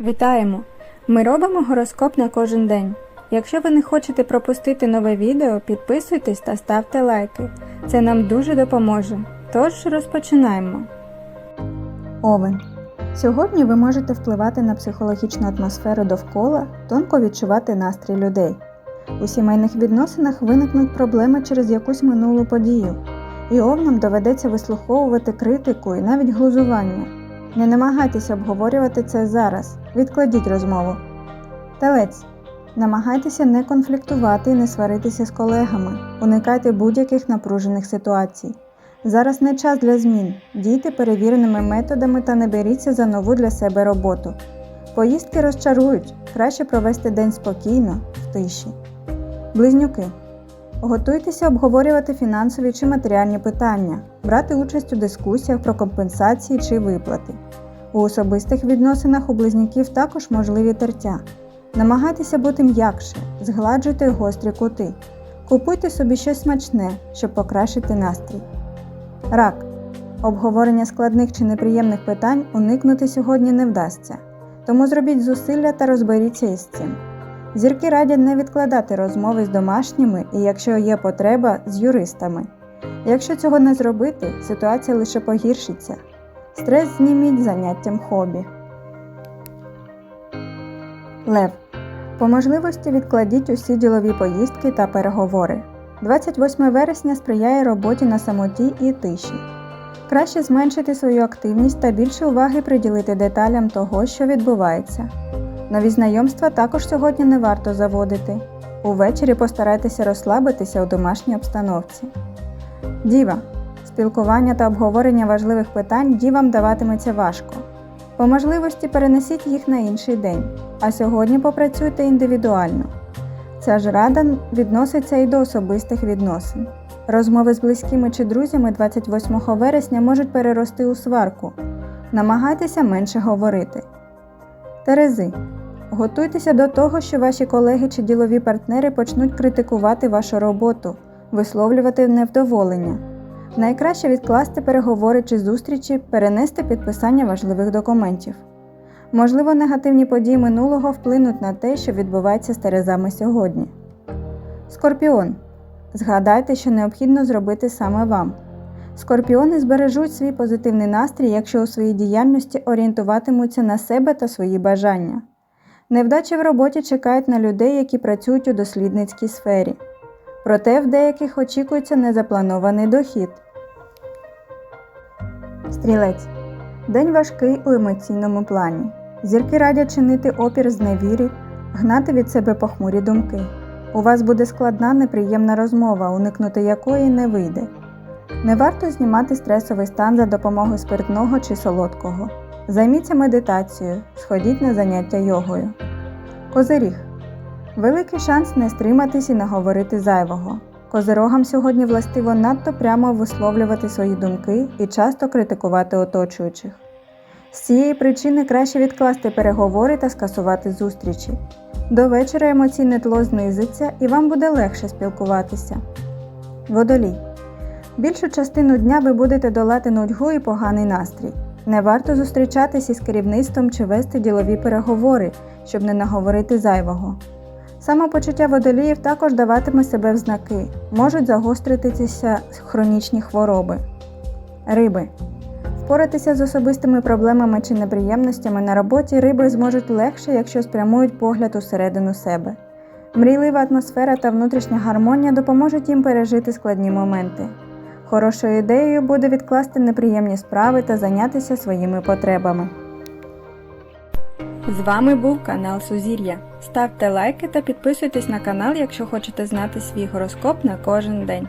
Вітаємо! Ми робимо гороскоп на кожен день. Якщо ви не хочете пропустити нове відео, підписуйтесь та ставте лайки. Це нам дуже допоможе. Тож розпочинаємо. Овен. Сьогодні ви можете впливати на психологічну атмосферу довкола, тонко відчувати настрій людей. У сімейних відносинах виникнуть проблеми через якусь минулу подію, і овнам доведеться вислуховувати критику і навіть глузування. Не намагайтеся обговорювати це зараз, відкладіть розмову. Телець. Намагайтеся не конфліктувати і не сваритися з колегами, уникайте будь-яких напружених ситуацій. Зараз не час для змін. Дійте перевіреними методами та не беріться за нову для себе роботу. Поїздки розчарують, краще провести день спокійно, в тиші. Близнюки. Готуйтеся обговорювати фінансові чи матеріальні питання, брати участь у дискусіях про компенсації чи виплати. У особистих відносинах у близнюків також можливі тертя. Намагайтеся бути м'якше, згладжуйте гострі кути. Купуйте собі щось смачне, щоб покращити настрій. Рак. Обговорення складних чи неприємних питань уникнути сьогодні не вдасться, тому зробіть зусилля та розберіться із цим. Зірки радять не відкладати розмови з домашніми і, якщо є потреба, з юристами. Якщо цього не зробити, ситуація лише погіршиться. Стрес зніміть заняттям хобі. Лев. По можливості відкладіть усі ділові поїздки та переговори. 28 вересня сприяє роботі на самоті і тиші. Краще зменшити свою активність та більше уваги приділити деталям того, що відбувається. Нові знайомства також сьогодні не варто заводити. Увечері постарайтеся розслабитися у домашній обстановці. Діва. Спілкування та обговорення важливих питань дівам даватиметься важко. По можливості перенесіть їх на інший день, а сьогодні попрацюйте індивідуально. Ця ж рада відноситься і до особистих відносин. Розмови з близькими чи друзями 28 вересня можуть перерости у сварку. Намагайтеся менше говорити. Терези. Готуйтеся до того, що ваші колеги чи ділові партнери почнуть критикувати вашу роботу, висловлювати невдоволення. Найкраще відкласти переговори чи зустрічі, перенести підписання важливих документів. Можливо, негативні події минулого вплинуть на те, що відбувається з Терезами сьогодні. Скорпіон. Згадайте, що необхідно зробити саме вам. Скорпіони збережуть свій позитивний настрій, якщо у своїй діяльності орієнтуватимуться на себе та свої бажання. Невдачі в роботі чекають на людей, які працюють у дослідницькій сфері. Проте в деяких очікується незапланований дохід. Стрілець. День важкий у емоційному плані. Зірки радять чинити опір зневірі, гнати від себе похмурі думки. У вас буде складна неприємна розмова, уникнути якої не вийде. Не варто знімати стресовий стан за допомогою спиртного чи солодкого. Займіться медитацією, сходіть на заняття йогою. Козиріг. Великий шанс не стриматись і наговорити зайвого. Козирогам сьогодні властиво надто прямо висловлювати свої думки і часто критикувати оточуючих. З цієї причини краще відкласти переговори та скасувати зустрічі. До вечора емоційне тло знизиться і вам буде легше спілкуватися. Водолій. Більшу частину дня ви будете долати нудьгу і поганий настрій. Не варто зустрічатись із керівництвом чи вести ділові переговори, щоб не наговорити зайвого. Самопочуття водоліїв також даватиме себе в знаки, можуть загостритися хронічні хвороби. Риби. Впоратися з особистими проблемами чи неприємностями на роботі риби зможуть легше, якщо спрямують погляд усередину себе. Мрійлива атмосфера та внутрішня гармонія допоможуть їм пережити складні моменти. Хорошою ідеєю буде відкласти неприємні справи та зайнятися своїми потребами. З вами був канал Сузір'я. Ставте лайки та підписуйтесь на канал, якщо хочете знати свій гороскоп на кожен день.